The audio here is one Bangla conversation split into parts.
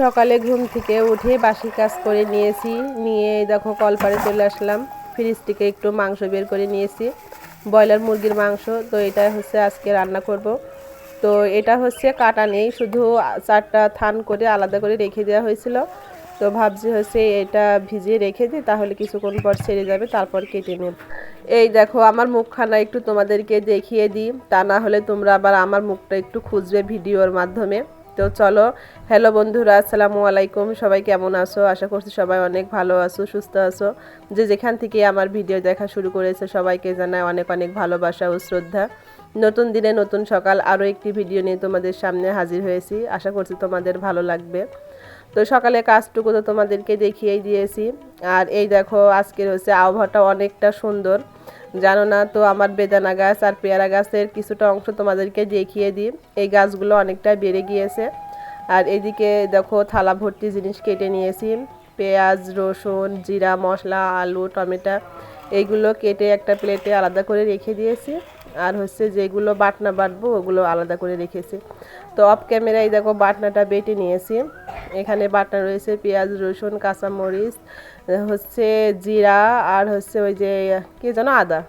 সকালে ঘুম থেকে উঠে বাসি কাজ করে নিয়েছি। নিয়ে দেখো কলপারে চলে আসলাম। ফ্রিজ থেকে একটু মাংস বের করে নিয়েছি। ব্রয়লার মুরগির মাংস। তো এটা হচ্ছে আজকে রান্না করব। তো এটা হচ্ছে কাটা নেই। শুধু চারটা থান করে আলাদা করে রেখে দেওয়া হয়েছিল। তো ভাবছি হচ্ছে এটা ভিজিয়ে রেখে দিই, তাহলে কিছুক্ষণ পর ছেড়ে যাবে, তারপর কেটে নেব। এই দেখো, আমার মুখখানা একটু তোমাদেরকে দেখিয়ে দিই। তা না হলে তোমরা আবার আমার মুখটা একটু খুঁজবে ভিডিওর মাধ্যমে। তো চলো হ্যালো বন্ধুরা, আসসালামু আলাইকুম, সবাই কেমন আছো? আশা করছি সবাই অনেক ভালো আছো, সুস্থ আছো। যে যেখান থেকে আমার ভিডিও দেখা শুরু করেছে, সবাইকে জানায় অনেক অনেক ভালোবাসা ও শ্রদ্ধা। নতুন দিনে নতুন সকাল আরও একটি ভিডিও নিয়ে তোমাদের সামনে হাজির হয়েছি। আশা করছি তোমাদের ভালো লাগবে। তো সকালে কাজটুকু তো তোমাদেরকে দেখিয়েই দিয়েছি। আর এই দেখো, আজকের হচ্ছে আবহাওয়াটা অনেকটা সুন্দর। জানো না তো আমার বেদানা গাছ আর পেয়ারা গাছের কিছুটা অংশ তোমাদেরকে দেখিয়ে দিই। এই গাছগুলো অনেকটা বেড়ে গিয়েছে। আর এদিকে দেখো থালা ভর্তি জিনিস কেটে নিয়েছি। পেঁয়াজ, রসুন, জিরা, মশলা, আলু, টমেটো এইগুলো কেটে একটা প্লেটে আলাদা করে রেখে দিয়েছি। আর হচ্ছে যেগুলো বাটনা বাটবো, ওগুলো আলাদা করে রেখেছি। তো অফ ক্যামেরায় দেখো বাটনাটা বেটে নিয়েছি। এখানে বাটনা রয়েছে পেঁয়াজ, রসুন, কাঁচামরিচ হচ্ছে জিরা আর হচ্ছে ওই যে, কি যেন আদা।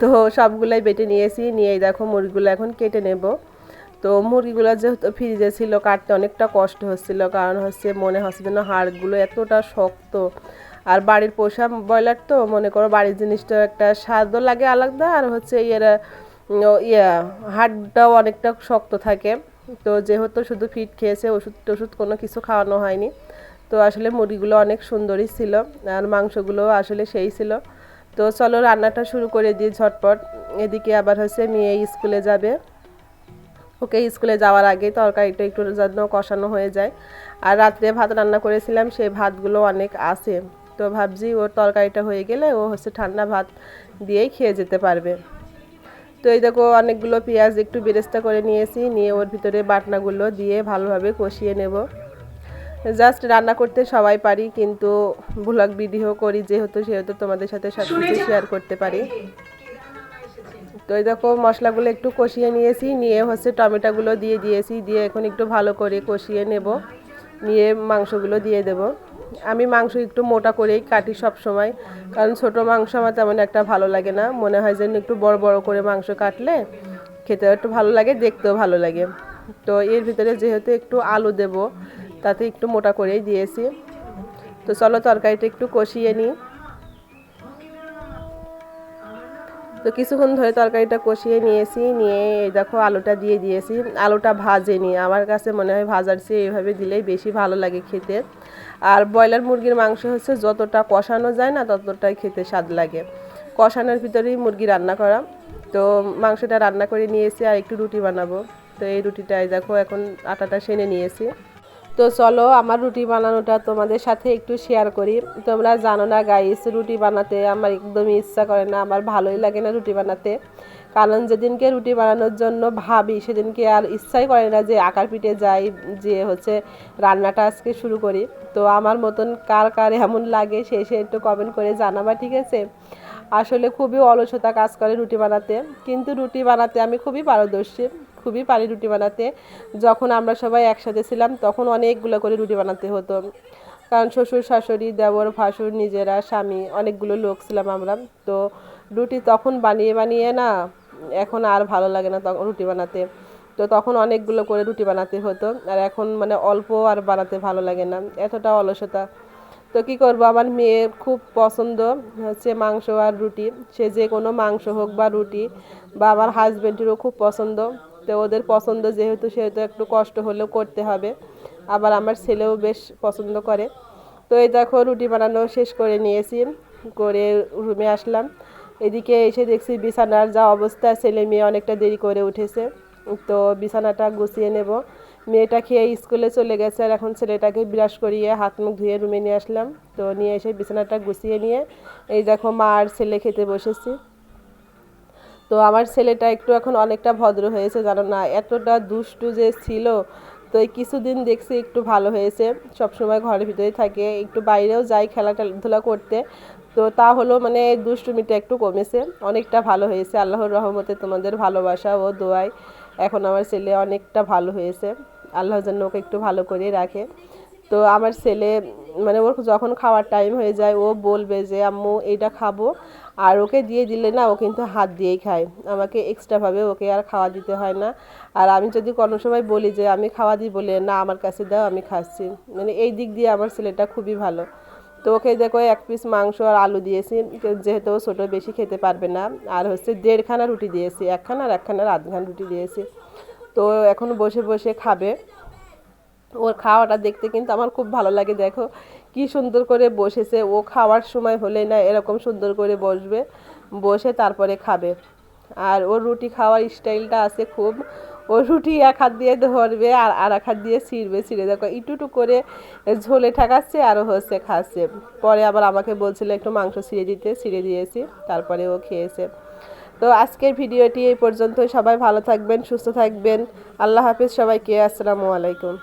তো সবগুলাই বেটে নিয়েছি, নিয়ে দেখো মুরগিগুলো এখন কেটে নেব। তো মুরগিগুলো যেহেতু ফ্রিজে ছিল, কাটতে অনেকটা কষ্ট হচ্ছিল, কারণ হচ্ছে মনে হচ্ছে যেন হাড়গুলো এতটা শক্ত। আর বাড়ির পোষা ব্রয়লার তো, মনে করো বাড়ির জিনিসটা একটা স্বাদও লাগে আলাদা, আর হচ্ছে ইয়েরা ইয়া, হাড়টাও অনেকটা শক্ত থাকে। তো যেহেতু শুধু ফিট খেয়েছে ওষুধ টষুধ কোনো কিছু খাওয়ানো হয়নি। তো আসলে মুরগিগুলো অনেক সুন্দরই ছিল আর মাংসগুলো আসলে সেই ছিল। তো চলো রান্নাটা শুরু করে দিই ঝটপট। এদিকে আবার হচ্ছে মেয়ে স্কুলে যাবে। ওকে স্কুলে যাওয়ার আগে তরকারিটা একটু যেন কষানো হয়ে যায়। আর রাত্রে ভাত রান্না করেছিলাম, সেই ভাতগুলো অনেক আছে। তো ভাবছি ওর তরকারিটা হয়ে গেলে ও হচ্ছে ঠান্ডা ভাত দিয়েই খেয়ে যেতে পারবে। তো এই দেখো অনেকগুলো পেঁয়াজ একটু বেরেস্তা করে নিয়েছি, নিয়ে ওর ভিতরে বাটনাগুলো দিয়ে ভালোভাবে কষিয়ে নেব। জাস্ট রান্না করতে সবাই পারি কিন্তু ব্লগ ভিডিও করি যেহেতু সেহেতু তোমাদের সাথে সব কিছু শেয়ার করতে পারি। তো এই দেখো মশলাগুলো একটু কষিয়ে নিয়েছি নিয়ে হচ্ছে টমেটোগুলো দিয়ে দিয়েছি দিয়ে এখন একটু ভালো করে কষিয়ে নেব নিয়ে মাংসগুলো দিয়ে দেব। আমি মাংস একটু মোটা করেই কাটি সব সময় কারণ ছোট মাংস আমার তেমন একটা ভালো লাগে না। মনে হয় যেন একটু বড় বড় করে মাংস কাটলে খেতেও একটু ভালো লাগে দেখতেও ভালো লাগে। তো এর ভিতরে যেহেতু একটু আলু দেব তাতে একটু মোটা করেই দিয়েছি। তো চলো তরকারিটা একটু কষিয়ে নিই। তো কিছুক্ষণ ধরে তরকারিটা কষিয়ে নিয়েছি, নিয়ে এই দেখো আলুটা দিয়ে দিয়েছি। আলুটা ভাজেনি। আমার কাছে মনে হয় ভাজার চেয়ে এইভাবে দিলেই বেশি ভালো লাগে খেতে। আর ব্রয়লার মুরগির মাংস হচ্ছে যতটা কষানো যায় না, ততটাই খেতে স্বাদ লাগে। কষানোর ভিতরেই মুরগি রান্না করা। তো মাংসটা রান্না করে নিয়েছি আর একটু রুটি বানাবো। তো এই রুটিটাই দেখো এখন আটাটা সেনে নিয়েছি। তো চলো আমার রুটি বানানোটা তোমাদের সাথে একটু শেয়ার করি। তোমরা জানো না গাইস রুটি বানাতে আমার একদমই ইচ্ছা করে না, আমার ভালোই লাগে না রুটি বানাতে। কারণ যেদিনকে রুটি বানানোর জন্য ভাবি, সেদিনকে আর ইচ্ছাই করে না যে আকার পিঠে যাই, যে হচ্ছে রান্নাটা আজকে শুরু করি। তো আমার মতন কার কার এমন লাগে, সে সে একটু কমেন্ট করে জানাবা, ঠিক আছে? আসলে খুবই অলসতা কাজ করে রুটি বানাতে। কিন্তু রুটি বানাতে আমি খুবই পারদর্শী। খুবই পারি রুটি বানাতে। যখন আমরা সবাই একসাথে ছিলাম, তখন অনেকগুলো করে রুটি বানাতে হতো। কারণ শ্বশুর, শাশুড়ি, দেবর, ভাসুর, নিজেরা, স্বামী, অনেকগুলো লোক ছিলাম আমরা। তো রুটি তখন বানিয়ে বানিয়ে না, এখন আর ভালো লাগে না তখন রুটি বানাতে। তো তখন অনেকগুলো করে রুটি বানাতে হতো। আর এখন মানে অল্প আর বানাতে ভালো লাগে না, এতটা অলসতা। তো কী করব, আমার মেয়ের খুব পছন্দ হচ্ছে মাংস আর রুটি। সে যে কোনো মাংস হোক বা রুটি, বা আমার হাজব্যান্ডেরও খুব পছন্দ। তো ওদের পছন্দ যেহেতু, সেহেতু একটু কষ্ট হলেও করতে হবে। আবার আমার ছেলেও বেশ পছন্দ করে। তো এই দেখো, রুটি বানানো শেষ করে নিয়েছি, করে রুমে আসলাম। এদিকে এসে দেখছি বিছানার যা অবস্থা, ছেলে মেয়ে অনেকটা দেরি করে উঠেছে। তো বিছানাটা গুছিয়ে নেব। মেয়েটা খেয়ে স্কুলে চলে গেছে আর এখন ছেলেটাকে ব্রাশ করিয়ে হাত মুখ ধুয়ে রুমে নিয়ে আসলাম। তো নিয়ে এসে বিছানাটা গুছিয়ে নিয়ে, এই দেখো মা আর ছেলে খেতে বসেছি। তো আমার ছেলেটা একটু এখন অনেকটা ভদ্র হয়েছে, জানো না, এতটা দুষ্টু যে ছিল, তো এই কিছুদিন দেখছি একটু ভালো হয়েছে সব সময় ঘরের ভিতরেই থাকে, একটু বাইরেও যাই খেলা ধুলা করতে, তো তা হলো মানে দুষ্টুমিটা একটু কমেছে, অনেকটা ভালো হয়েছে, আল্লাহর রহমতে তোমাদের ভালোবাসা ও দোয়াই এখন আমার ছেলে অনেকটা ভালো হয়েছে, আল্লাহ যেন ওকে একটু ভালো করে রাখে। তো আমার ছেলে মানে ওর যখন খাওয়ার টাইম হয়ে যায়, ও বলবে যে, আম্মু, এইটা খাব। আর ওকে দিয়ে দিলে না, ও কিন্তু হাত দিয়েই খায়। আমাকে এক্সট্রাভাবে ওকে আর খাওয়া দিতে হয় না। আর আমি যদি কোনো সময় বলি যে, আমি খাওয়া দিই বলে, না, আমার কাছে দাও, আমি খাচ্ছি। মানে এই দিক দিয়ে আমার ছেলেটা খুবই ভালো। তো ওকে দেখো, এক পিস মাংস আর আলু দিয়েছি। যেহেতু ও ছোটো, বেশি খেতে পারবে না। আর হচ্ছে দেড়খানা রুটি দিয়েছি, একখানা আর একখানা একখানার আধখান রুটি দিয়েছি। তো এখন বসে বসে খাবে। ওর খাওয়াটা দেখতে কিন্তু আমার খুব ভালো লাগে, দেখো। কি সুন্দর করে বসেছে। ও খাওয়ার সময় হলে না এরকম সুন্দর করে বসবে, বসে তারপরে খাবে। আর ওর রুটি খাওয়ার স্টাইলটা আছে খুব। ও রুটি এক হাত দিয়ে ধরবে আর আর এক হাত দিয়ে ছিঁড়বে, ছিঁড়ে। দেখো, ইটুটু করে ঝোলে ঠাকাচ্ছে আরও হচ্ছে খাচ্ছে। পরে আবার আমাকে বলছিল, একটু মাংস ছিঁড়ে দিতে, ছিঁড়ে দিয়েছি। তারপরে ও খেয়েছে। তো আজকের ভিডিওটি এই পর্যন্ত সবাই ভালো থাকবেন, সুস্থ থাকবেন। আল্লাহ হাফিজ সবাইকে। আসসালামু আলাইকুম।